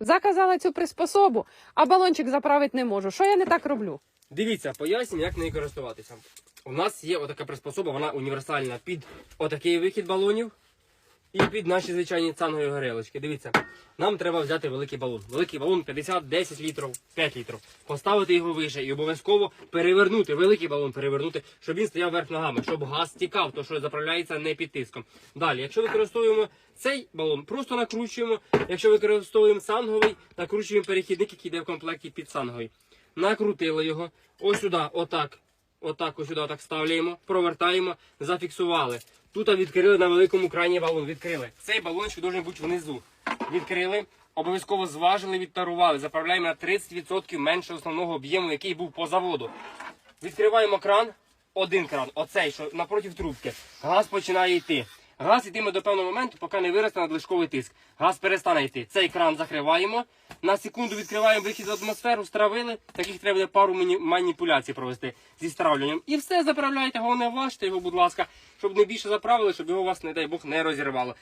Заказала цю приспособу, а балончик заправити не можу. Що я не так роблю? Дивіться, поясню, як нею користуватися. У нас є отака приспособа, вона універсальна під отакий вихід балонів і під наші звичайні цангові горелочки. Дивіться, нам треба взяти великий балон. Великий балон 50, 10 літрів, 5 літрів. Поставити його вище і обов'язково перевернути, великий балон перевернути, щоб він стояв вверх ногами, щоб газ стікав, то що заправляється не під тиском. Далі, якщо використовуємо цей балон, просто накручуємо. Якщо використовуємо санговий, накручуємо перехідник, який йде в комплекті під санговий. Накрутили його. Ось сюди, отак. Отак, ось сюди, так ставляємо, провертаємо, зафіксували. Тут відкрили на великому крайній балон. Відкрили. Цей балончик має бути внизу. Відкрили, обов'язково зважили, відтарували. Заправляємо на 30% менше основного об'єму, який був по заводу. Відкриваємо кран, один кран, оцей, що напротив трубки. Газ починає йти. Газ йтиме до певного моменту, поки не виросте надлишковий тиск. Газ перестане йти. Цей кран закриваємо. На секунду відкриваємо вихід в атмосферу, стравили. Таких треба буде пару маніпуляцій провести зі стравлюванням. І все заправляйте, головне важте його, будь ласка, щоб не більше заправили, щоб його вас, не дай Бог, не розірвало.